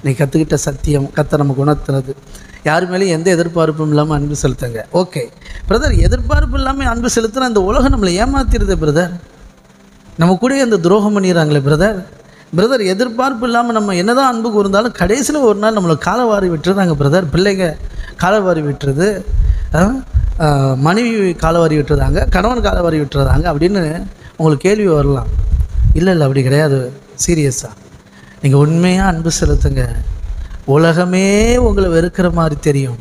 இன்றைக்கி கற்றுக்கிட்ட சத்தியம் கத்த நமக்கு உணர்த்துறது யார் மேலேயும் எந்த எதிர்பார்ப்பும் இல்லாமல் அன்பு செலுத்துங்க. ஓகே பிரதர் எதிர்பார்ப்பு இல்லாமல் அன்பு செலுத்தினா அந்த உலகம் நம்மளை ஏமாத்திடுது பிரதர் நம்ம கூட இந்த துரோகம் பண்ணிடுறாங்களே பிரதர் பிரதர் எதிர்பார்ப்பு இல்லாமல் நம்ம என்னதான் அன்பு கூர்ந்தாலும் கடைசியில் ஒரு நாள் நம்மளை காலவாரி விட்டுறாங்க பிரதர் பிள்ளைங்க காலவாரி விட்டுறது மனைவி காலை மனைவி காலவாரி விட்டுறாங்க கணவன் காலவாரி விட்டுறாங்க அப்படின்னு உங்களுக்கு கேள்வி வரலாம். இல்லை இல்லை அப்படி கிடையாது. சீரியஸாக நீங்கள் உண்மையாக அன்பு செலுத்துங்க. உலகமே உங்களை வெறுக்கிற மாதிரி தெரியும்.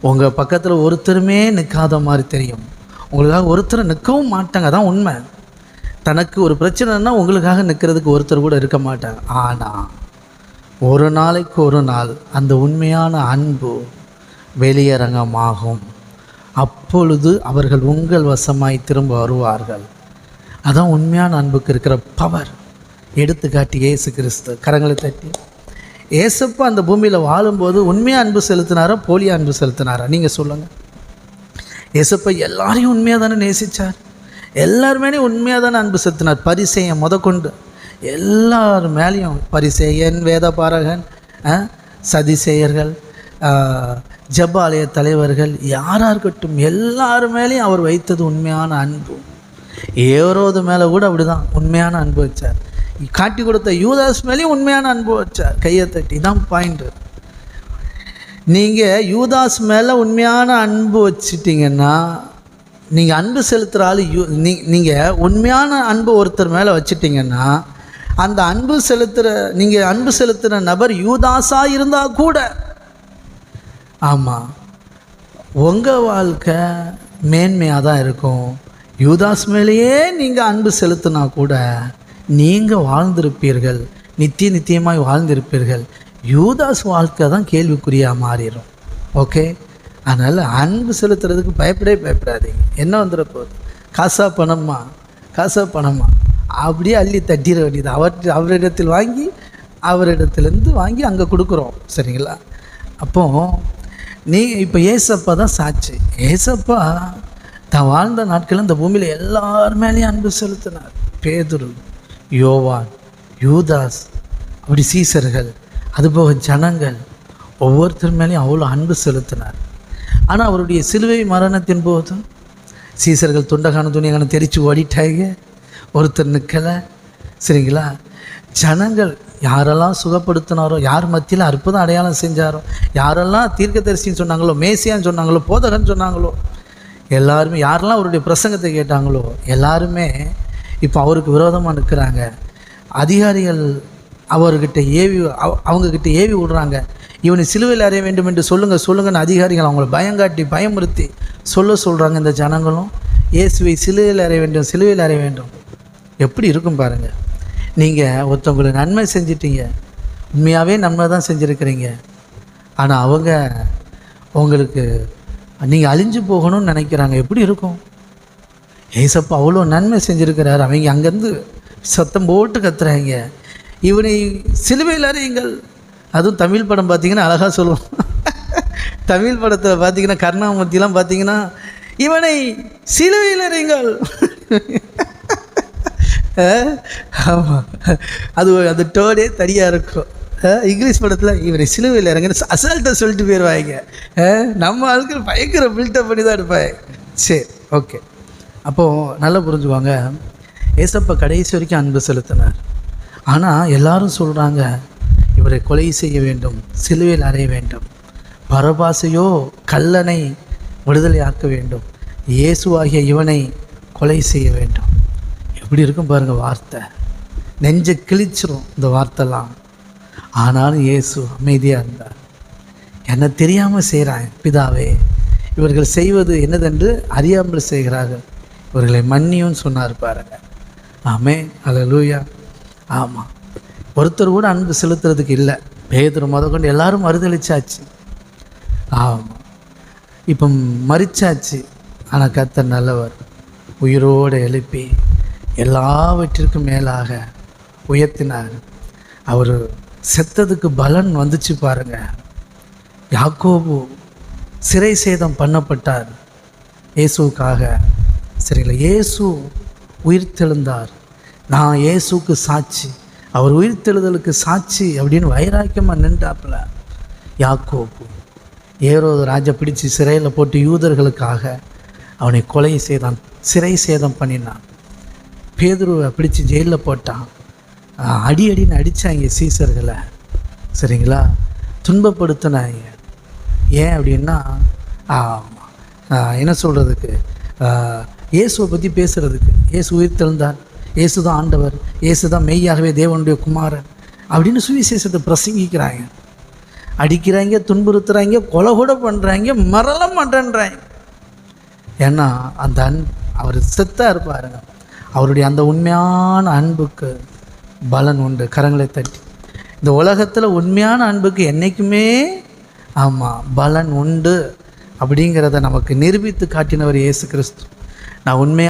உங்கள் பக்கத்தில் ஒருத்தருமே நிற்காத மாதிரி தெரியும். உங்களுக்காக ஒருத்தர் நிற்கவும் மாட்டாங்க அதான் உண்மை. தனக்கு ஒரு பிரச்சனைனா உங்களுக்காக நிற்கிறதுக்கு ஒருத்தர் கூட இருக்க மாட்டாங்க ஆனால் ஒரு நாளைக்கு ஒரு நாள் அந்த உண்மையான அன்பு வெளியரங்கமாகும். அப்பொழுது அவர்கள் உங்கள் வசமாய் திரும்ப வருவார்கள். அதான் உண்மையான அன்புக்கு இருக்கிற பவர் எடுத்துக்காட்டி ஏசு கிறிஸ்து கரங்களை தட்டி. ஏசப்பா அந்த பூமியில் வாழும்போது உண்மையாக அன்பு செலுத்தினாரா போலியா அன்பு செலுத்தினாரா? நீங்கள் சொல்லுங்கள் ஏசப்பா எல்லாரையும் உண்மையாக தானே நேசித்தார் எல்லார் உண்மையாக தானே அன்பு செலுத்தினார். பரிசையை முத கொண்டு. எல்லார் மேலேயும் பரிசெயன் வேதபாரகன் ஆ, சதிசேயர்கள் ஆ, ஆலய தலைவர்கள் யாராக இருக்கட்டும் எல்லார் மேலேயும் அவர் வைத்தது உண்மையான அன்பு. ஏரோது மேலே கூட அப்படிதான் உண்மையான அன்பு வச்சார். காட்டி கொடுத்த யூதாஸ் மேலேயும் உண்மையான அன்பு வச்சார் கையை தட்டி. தான் பாயிண்ட்டு நீங்கள் யூதாஸ் மேலே உண்மையான அன்பு வச்சிட்டிங்கன்னா நீங்கள் அன்பு செலுத்துகிற ஆள் யூ நீ நீங்கள் உண்மையான அன்பு ஒருத்தர் மேலே வச்சிட்டிங்கன்னா அந்த அன்பு செலுத்துகிற நீங்கள் அன்பு செலுத்துகிற நபர் யூதாஸாக இருந்தால் கூட ஆமாம் உங்கள் வாழ்க்கை மேன்மையாக தான் இருக்கும். யூதாஸ் மேலேயே நீங்கள் அன்பு செலுத்தினா கூட நீங்கள் வாழ்ந்திருப்பீர்கள். நித்திய நித்தியமாய் வாழ்ந்திருப்பீர்கள். யூதாஸ் வாழ்க்கை தான் கேள்விக்குறியாக மாறிடும் ஓகே? அதனால் அன்பு செலுத்துறதுக்கு பயப்படவே பயப்படாதீங்க. என்ன வந்துட போகுது? காசா பணமா? காசா பணமா? அப்படியே அள்ளி தட்டிட வேண்டியது. அவர் அவரிடத்தில் வாங்கி அவரிடத்துலேருந்து வாங்கி அங்கே கொடுக்குறோம். சரிங்களா? அப்போது நீ இப்போ ஏசப்பா தான் சாட்சி. ஏசப்பா தான் வாழ்ந்த நாட்களில் இந்த பூமியில் எல்லார் மேலேயும் அன்பு செலுத்தினார். பேதுரு. யோவான் யூதாஸ் அப்படி சீசர்கள் அதுபோக ஜனங்கள் ஒவ்வொருத்தர் மேலேயும் அவ்வளோ அன்பு செலுத்தினார். ஆனால் அவருடைய சிலுவை மரணத்தின் போதும் சீசர்கள் துண்டகான துணியான தெரித்து ஓடிட்டாங்க. ஒருத்தர் நிற்கலை சரிங்களா? ஜனங்கள் யாரெல்லாம் சுகப்படுத்தினாரோ யார் மத்தியில் அற்புதம் அடையாளம் செஞ்சாரோ யாரெல்லாம் தீர்க்கதரிசின்னு சொன்னாங்களோ மேசியான்னு சொன்னாங்களோ போதகன்னு சொன்னாங்களோ எல்லாருமே யாரெல்லாம் அவருடைய பிரசங்கத்தை கேட்டாங்களோ எல்லாருமே இப்போ அவருக்கு விரோதமாக நிற்கிறாங்க அதிகாரிகள் அவர்கிட்ட ஏவி அவ- அவங்கக்கிட்ட ஏவி விடுறாங்க. இவனை சிலுவையில் அறைய வேண்டும் என்று சொல்லுங்கள் சொல்லுங்கன்னு அதிகாரிகள் அவங்கள பயங்காட்டி பயமுறுத்தி சொல்ல சொல்கிறாங்க இந்த ஜனங்களும். இயேசுவை சிலுவையில் அறைய வேண்டும் சிலுவையில் அறைய வேண்டும். எப்படி இருக்கும் பாருங்கள் நீங்கள் ஒருத்தவங்களுக்கு நன்மை செஞ்சிட்டீங்க. உண்மையாகவே நன்மை தான் செஞ்சுருக்கிறீங்க. ஆனால் அவங்க உங்களுக்கு நீங்கள் அழிஞ்சு போகணும்னு நினைக்கிறாங்க. எப்படி இருக்கும்? ஏசப்பா அவ்வளோ நன்மை செஞ்சுருக்கிறார். அவங்க அங்கேருந்து சத்தம் போட்டு கத்துறாங்க. இவனை சிலுவையில் அறியுங்கள். அதுவும் தமிழ் படம் பார்த்தீங்கன்னா அழகாக சொல்லுவோம் தமிழ் படத்தில் பார்த்தீங்கன்னா கருணாமூர்த்திலாம் பார்த்தீங்கன்னா இவனை சிலுவையில் அறியுங்கள். ஆமாம் அது அந்த டோடே தனியாக இருக்கும். இங்கிலீஷ் படத்தில் இவரை சிலுவையில் இறங்குன்னு அசால்ட்டாக சொல்லிட்டு போயிடுவாங்க நம்ம ஆளுக்கு பயங்கர பில்டப் பண்ணி தான் இருப்பாங்க. சரி ஓகே அப்போது நல்லா புரிஞ்சுக்குவாங்க. ஏசப்பா கடைசி வரைக்கும் அன்பு செலுத்தினார். ஆனால் எல்லாரும் சொல்கிறாங்க இவரை கொலை செய்ய வேண்டும் சிலுவையில் அறைய வேண்டும். பரபாசையோ கல்லனை விடுதலையாக்க வேண்டும். இயேசுவாகிய இவனை கொலை செய்ய வேண்டும். எப்படி இருக்கும் பாருங்கள் வார்த்தை. நெஞ்சை கிழிச்சிரும் இந்த வார்த்தைலாம். ஆனாலும் இயேசு அமைதியாக இருந்தார். என்ன தெரியாமல் செய்கிறான் பிதாவே. இவர்கள் செய்வது என்னதென்று அறியாமல் செய்கிறார்கள். இவர்களை மன்னியும் சொன்னார் பாருங்க. ஆமே லூயா ஆமாம் ஒருத்தர் கூட அன்பு செலுத்துறதுக்கு இல்லை. பேதர் முத கொண்டு எல்லாரும் மறுதளிச்சாச்சு ஆமாம் இப்போ மறிச்சாச்சு ஆனால் கர்த்தர் நல்லவர். உயிரோடு எழுப்பி எல்லாவற்றிற்கும் மேலாக உயர்த்தினார். அவர் செத்ததுக்கு பலன் வந்துச்சு பாருங்க. யாக்கோபு சிறை சேதம் பண்ணப்பட்டார். இயேசுக்காக சரிங்களா இயேசு உயிர்த்தெழுந்தார். நான் இயேசுக்கு சாட்சி. அவர் உயிர்த்தெழுதலுக்கு சாட்சி அப்படின்னு வைராக்கியமாக நின்றாப்புல. யாக்கோப்பு ஏரோது ராஜா பிடிச்சு சிறையில் போட்டு யூதர்களுக்காக அவனை கொலை செய்தான் சிறை சேதம் பண்ணினான். பேதுருவை பிடிச்சு ஜெயிலில் போட்டான். அடி அடின்னு அடித்தாங்க சீசர்களை. சரிங்களா? துன்பப்படுத்தினாங்க. ஏன் அப்படின்னா என்ன சொல்கிறதுக்கு இயேசுவை பற்றி பேசுகிறதுக்கு இயேசு உயிர்த்தெழுந்தார் இயேசு தான் ஆண்டவர். இயேசு தான் மெய்யாகவே தேவனுடைய குமாரன் அப்படின்னு சுவிசேஷத்தை பிரசங்கிக்கிறாங்க. அடிக்கிறாங்க துன்புறுத்துறாங்க கொலை கூட பண்ணுறாங்க மரளம் மாட்டேன்றாங்க ஏன்னா அந்த அன் அவர் செத்தாக இருப்பாருங்க அவருடைய அந்த உண்மையான அன்புக்கு பலன் உண்டு. கரங்களை தட்டி. இந்த உலகத்தில் உண்மையான அன்புக்கு என்றைக்குமே ஆமாம் பலன் உண்டு அப்படிங்கிறத நமக்கு நிரூபித்து காட்டினவர் இயேசு கிறிஸ்து. நான் உண்மையாக